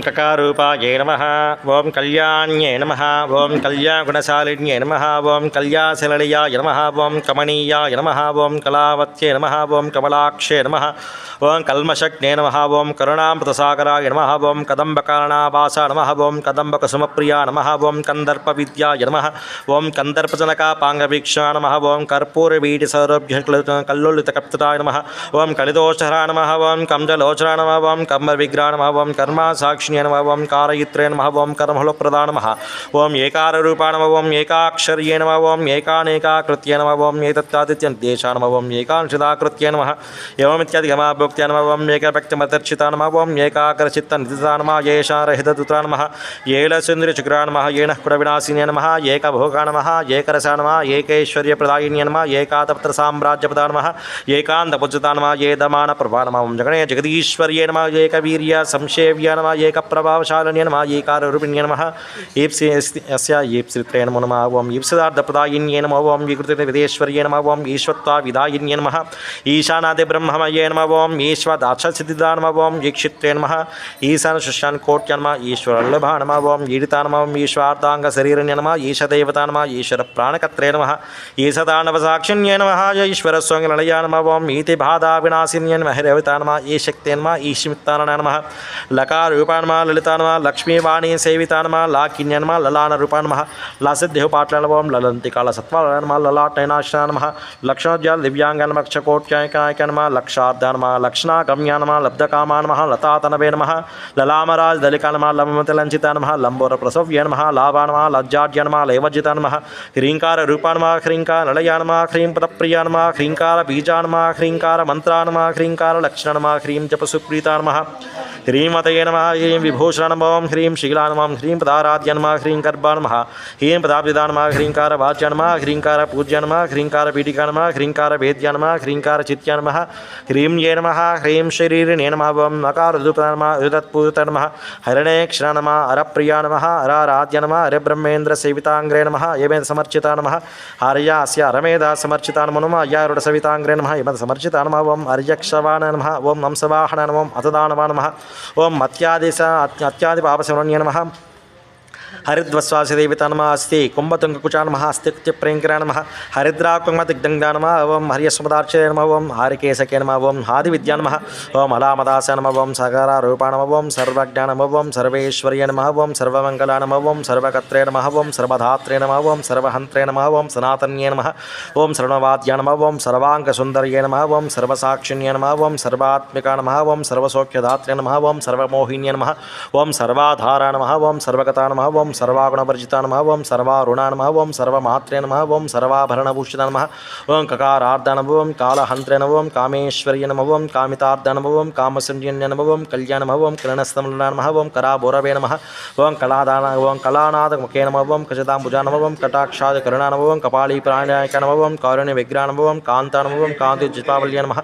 కకారూపాయ నమ. ఓం కళ్యాణ్యే నమ. ఓం కళ్యాణగుణశాలిన్యే నమ. ఓం కళ్యాశలయాయ నమ. ఓం కమనీయాయ నమ. ఓం కళావత్యే నమ. ఓం కమలాక్షే నమ. ఓం కల్మషజ్ఞే నమ. ఓం కరుణామృతసాగరాయ నమ. ఓం కదంబకారణాభాస నమ. ఓం కదంబకుసుమప్రియా నమ. ఓం కందర్పవిద్యాయ నమ. ఓం కందర్పజనకాపాంగవీక్ష నమ. ఓం కర్పూరవీటి సౌరభ్య కల్లోలితకప్తతాయ నమ. ఓం కలిదోషహరా నమ. ఓం కంజలోచరా నమ. ఓం కంబవిగ్రహ నమ. ఓం కర్మ సాక్షి నమ ఓం కారయిత్రే నమ ఓం కర్మఫలప్రదా నమ ఓం ఏకారూపా నమ ఓం ఏకాక్షర్యే నమ ఓం ఏకానేకాకృత్యే నమ ఓం ఏతత్తాదిత్యందేశా నమ ఓం ఏకాంశిదాకృత్యే నమ ఏవమిత్యాదిగమాభోక్త్యా నమ ఓం ఏకభక్తిమదర్శితా నమ ఓం ఏకాకరచిత్త నిధితా నమ ఏషారహితదుతా నమ ఏలసుందరిచుగ్రా నమ ఏన కుడవినాశిన్య నమ ఏకభోగా నమ ఏకరసా నమ ఏకైశ్వర్యప్రదాయిన్య నమ ఏకాతపత్ర సామ్రాజ్యపదా నమ ఏకాంతపుజతా నమ ఏదమాన ప్రభా నమ ఓం జగనే జగదీశ్వర్యే నమ ఏకవీర్య సంశేవ్య నమ प्रभावशालिन्यनमः, ईकाररूपिण्यनमः ईप्सि अस्य ईप्सित्रेण नमः ओं ईप्सिदार्धप्रदायिन्ये नमः ओं विकृते विदेश्वर्ये नमः ओं ईश्वत्वाविदायिन्ये नमः ईशानादि ब्रह्ममये नमः ओं ईश्वदाक्षसिद्धिदा नमः ओं ईक्षित्रे नमः ईशानशुष्यान् कोट्य नमः ईश्वरल्लभा नमः ओं ईडिता नमः ओं ईश्वार्धाङ्गशरीरण्य नमः ईशदेवता नमः ईश्वरप्राणकत्रे नमः ईशदानवसाक्षिण्ये नमः ईश्वरस्वङ्गलया नमः ओं ईतिबाधाविनाशिन्ये नमः रेवता नमः ईशक्ते नमः ईशमित्तारणा नमः लकारूपाण ఈతి బాధా వినాశిన్య నమ హరివత నమ ఈ శక్తే నమ ఈశ్మిత్తాన నమ లకారూపా నమ లలితా నమ లక్ష్మీవాణి సేవితా నమ లాకిన్య నమ లలాన రూపా నమ లసిద్దేహ పాట్ల నమ ఓం లలంతికాల సత్వాల నమ లలాటైనాశ నమ లక్షణోద్యాల దివ్యాంగ నమ క్షకోట్యాయకాయక నమ లక్షార్థ నమ లక్షణాగమ్య నమ లబ్ధకామా నమ లతాతనవే నమ లలామరాజ్ దళిక నమ లమతిలంచిత నమ లంబోర ప్రసవ్య నమ లాభా నమ లజ్జాడ్య నమ లైవజ్జిత నమ హ్రీంకార రూపా నమ హ్రీంకార నళయ నమ హ్రీం పదప్రియ నమ హ్రీంకార బీజా నమ హ్రీంకార మంత్రా నమ హ్రీంకార లక్షణ నమ హ్రీం జప సుప్రీత నమ హ్రీమతయే నమ ह्रीं विभूषणमां ह्रीं शीलानमां ह्रीं पदाराद्यन्मा ह्रीं कर्बान्मः ह्रीं पदाब्धिदान्मा ह्रीङ्कारवाच्यन्मा ह्रीङ्कारपूज्यन्मा ह्रीङ्कारपीठिकान्मा ह्रीङ्कारभेद्यन्मा ह्रीङ्कारचित्यन्मः ह्रीं ये नमः, ह्रीं शरीरिणे नमः वं नकारदुपनर्मा युदत्पूतन्मः हरिणेक्षण नमः हरप्रिया नमः हराराध्य नमः हरिब्रह्मेन्द्रसेविताङ्ग्रे नमः यमेन समर्चिता नमः हर्यास्य हरमेधा समर्चिता नमो नमः अय्यारुडसविताङ्ग्रे नमः यमेन समर्चिता नमः वं हर्यक्षवाण नमः ओं हंसवाहन नमः, अतदानवा नमः ओं मत्यादिश නිසා අත්‍යාදි පාප සරණිය නමහ నమ అయ్యారుడ అస్తి కుంభతుంగకుచా నమ అస్తి ప్రేంకర నమ హరిద్రాకుంగతిగ్ధంగా నమ ఓం హరియస్మదార్చే నమ ఓం హారికేశకే నమ ఓం హాది విద్యా నమ ఓం అలామదాస నమ ఓం సగర రూపా నమ ఓం సర్వజ్ఞ నమ ఓం సర్వేశ్వర్య నమ ఓం సర్వమంగళ నమ ఓం సర్వకత్రే నమ ఓం సర్వధాత్రే నమ ఓం సర్వహంత్రే నమ ఓం సనాతన్యే నమ ఓం సర్వవాద్య నమ ఓం సర్వాంగసుందర్యే నమ ఓం సర్వసాక్షిణ్య నమ ఓం సర్వాత్మికా నమ ఓం సర్వసౌఖ్యదాత్రే నమ ఓం సర్వమోహిన్య నమ ఓం సర్వాధారా నమ ఓం సర్వగతా నమ ఓం ఓం సర్వాగుణవర్జిత నమ ఓం సర్వారుణ నమ ఓం సర్వమాత్రే నమ ఓం సర్వాభరణభూషిత నమ ఓం కకారార్ధ నమ ఓం కాళహంత్రే నమ ఓం కామేశ్వర్య నమ ఓం కామితార్థ నమ ఓం కామసంజన్య నమ ఓం కళ్యాణ నమ ఓం కిరణస్తమల నమ ఓం కరాబోరవే నమ ఓం కళాదాన ఓం కళానాథ ముఖే నమ ఓం కజదాంబుజా నమ ఓం కటాక్షాది కరుణా నమ ఓం కపాళీ ప్రాణాయక నమ ఓం కారుణ్య విగ్రహ నమ ఓం కాంత నమ ఓం కాంతి జితావల్య నమ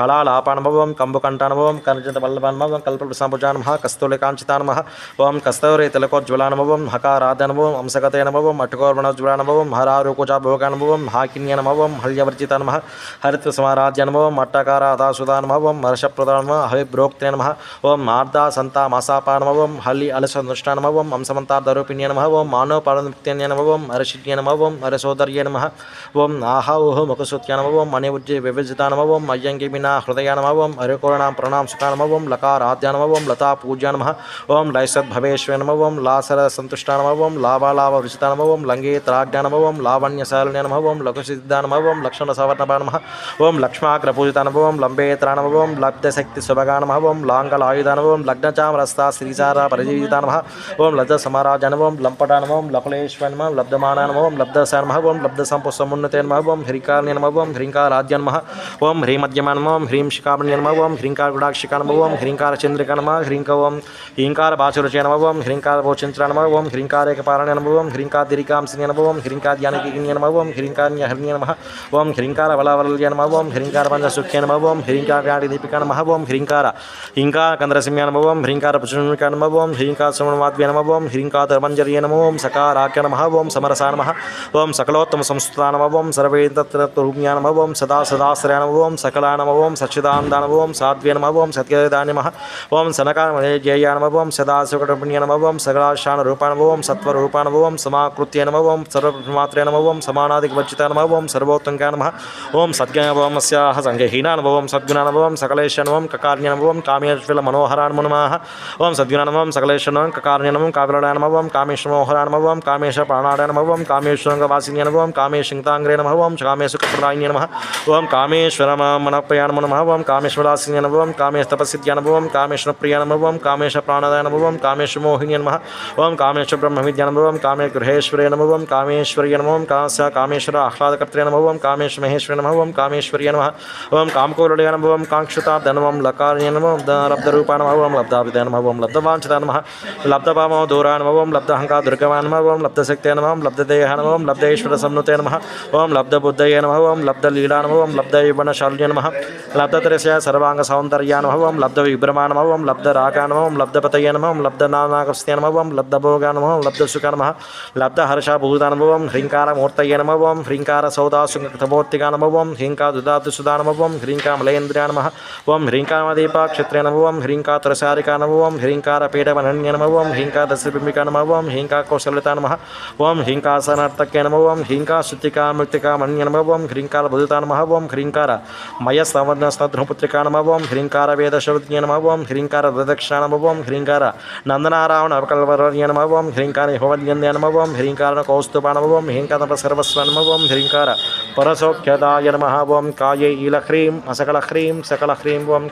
కళాలాపానుభవం కంబుకంఠానుభవం ఓం వల్లభానుభవం నమ ఓం కర్జిత ఓం కల్పసంభుజా నమ కస్తూరి తిలకోజ్వల हकारादनुभवम् अंसकते अनुभवम् अट्टकोर्वणज्वरानुभवम् हरारोकुचाभोगानुभवम् हाकिन्यनुभवम् हल्यवर्जितानुभः हरित्वसमाराज्यानुभवम् अट्टकारादासुदानुभवम् हर्षप्रदानुभवः हविब्रोक्त नमः ओम आर्दा संता सन्तामसापानुभवम् हलि अलसनुष्ठानुभवम् अंसमन्तादरूपिण्यनुभवम् मानवपादमुक्त्यन्यनुभवम् हर्षिण्यनुभवम् हरसोदर्यनमः ओम् आहावुः मुखसुत्यानुभवम् मणिवुज्य विभजितानुभवम् अय्यङ्गिमिना हृदयानुभवम् हरिकोरणां प्रणाम सुखानुभव लकाराध्यानुभव लता पूज्यानमः ओम् लैसद्भवेश्वनमवम् लासर सन्तु హల్లి లాభాలాభ వృచిత లంగే ఓం లంగేత్రాజ్ఞ నమ ఓం లావణ్యశాలిన్య నమ ఓం లఘుసిద్ధ నమ లక్ష్మాగ్ర పూజిత నమ లబ్ధశక్తి శుభగా నమ ఓం లాంగలాయుధ నమ ఓం లగ్నచామరస్త శ్రీసార పరిజీవిత ఓం లబ్ధ సమారాజ నమ ఓం లంపట నమ లబ్ధ నమ ఓం లబ్ధ ఓం హ్రీకార్య హ్రీం శిఖామణ్య నమ హ్రీంకార గుడాక్షిక నమ హ్రీంకార చంద్రిక నమ హ్రీంక ఓం హ్రీంకార బాచురుచే హ్రీంకార భోచింద్ర అనుభవం ఓం అనుభవం హ్రీంకారేకపారణ్య అనుభవం హ్రీంకాద్యానకిని అనుభవం నమ హరిణి హ్రీంకాద్యానకిన్య నమ ఓం హ్రీంకార బలవల్య నమ ఓం హ్రీంకార పంచసుఖ్య నమ ఓం హ్రీంకార్యాడి దీపిక నమ ఓం హ్రీంకార హింకా కంద్రసింహ నమ ఓం హ్రీంకార పుష్ణిక నమ ఓం హ్రీంకార శ్రవణవాద్య నమ ఓం హ్రీంకార నమ ఓం సకారాఖ్య నమ ఓం సమరసా నమ ఓం సకలోత్తమ సంస్థా నమ ఓం సర్వేంద్రూప్య నమ ఓం సదా సదాశ్రయ నమ ఓం సకలా నమ ఓం సచ్చిదానంద నమ ఓం సాధ్వే నమ ఓం సత్యదా నమ ఓం సనకాజయ నమ ఓం సదాశివకటపుణ్య నమ ఓం సకలాశాన రూపా నమ ఓం సత్వరూపా ఓం సమాకృత్య నమ ఓం సర్వమాత్రే నమ ఓం సమానాదికవచ్చిత నమ. ఓం సర్వోత్తంక నమ ఓం సద్గణభవమస్యాహ సంగహీనా నమ ఓం సద్గుణ ఓం సకలేశ నమ ఓం కకార్య నమ కామేశ్వర మనోహరా నమ ఓం సద్గుణ నమ ఓం సకలేశ నమ కకార్య ఓం కావిలడా ఓం కామేశ్వర మనోహరా కామేశ ప్రాణాడ ఓం కామేశ్వరంగ వాసిన్య నమ ఓం కామేశంతాంగ్రే నమ ఓం కామేశు నమ. ఓం కామేశ్వర మనప్రయ నమ నమ. ఓం కామేశ్వరాసిన్య నమ ఓం కామేశ తపస్సిద్ధ్య నమ ఓం కామేశ్వర ప్రియ కామేశ ప్రాణదాయ నమ కామేశ్వర మోహిన్య నమ. ఓం కామేశ్వర బ్రహ్మ విద్య ఓం కామే कामेश्वब्रह्मविद्यानुभवं कामे गृहेश्वरे नमो वं कामेश्वर्य नमो कामस्य कामेश्वर आह्लादकर्त्रे नमो वं कामेश्वर महेश्वरे नमो वं कामेश्वर्य नमः। ओं कामकोरुडे नमो वं काङ्क्षुताब्द नमं लकारण्य नमो लब्धरूपा नमो वं लब्धाभिदय नमो वं लब्धवाञ्छता लब्ध लब्धपामो दूरा नमो वं लब्धहङ्का दुर्गवा नमः ओं लब्धशक्ते नमः लब्धदेह नमो वं लब्धेश्वरसम्नुते नमः। ओं लब्धबुद्धये नमः ओं लब्धलीला नमो वं लब्धयुवनशाल्य नमः। लब्धतरस्य सर्वाङ्गसौन्दर्या नमः ओं लब्धविभ्रमाणमो वं लब्धरागा नमो वं लब्धपतये लब्ध ओं लब्धनानागस्त्य नमो वं लब्धभोग गुरुभ्यो नम लब्धसुखा नम लब्ध हर्षभूतानुभवं ह्रीङ्कारमूर्तये नम ओं ह्रीङ्कारसौदासुकृतमूर्तिका नम ओं ह्रीङ्कादुदातुसुधा नम ओं ह्रीङ्कामलयेन्द्रिया नम ओं ह्रीङ्कामदीपाक्षत्रे नम ओं ह्रीङ्कातुरसारिका नम ओं ह्रीङ्कारपीठवनन्य नम ओं ह्रीङ्कादशबिम्बिका नम ओं ह्रीङ्काकौशलिता नम ओं ह्रीङ्कासनार्थक्य नम ओं ह्रीङ्काशुद्धिकामृत्तिकामण्य नम ओं ह्रीङ्कारभुदिता नम ओं ह्रीङ्कार मयस्तवर्णस्तद्रुपुत्रिका नम ओं ह्रीङ्कारवेदशरुज्ञ नम ओं ह्रीङ्कारदक्षिणा नम ओं ह्रीङ्कार नन्दनारावण अवकल्वर्य नम ओम ह्रींकार यहोवद्यन्य नम ह्रींकार कौस्तुभा नम ह्रींकार सर्वस्व नम ह्रींकार परसौख्यदाय नम ओम काये ईल ह्रीं असकल ह्रीं सकल ह्रीं ओम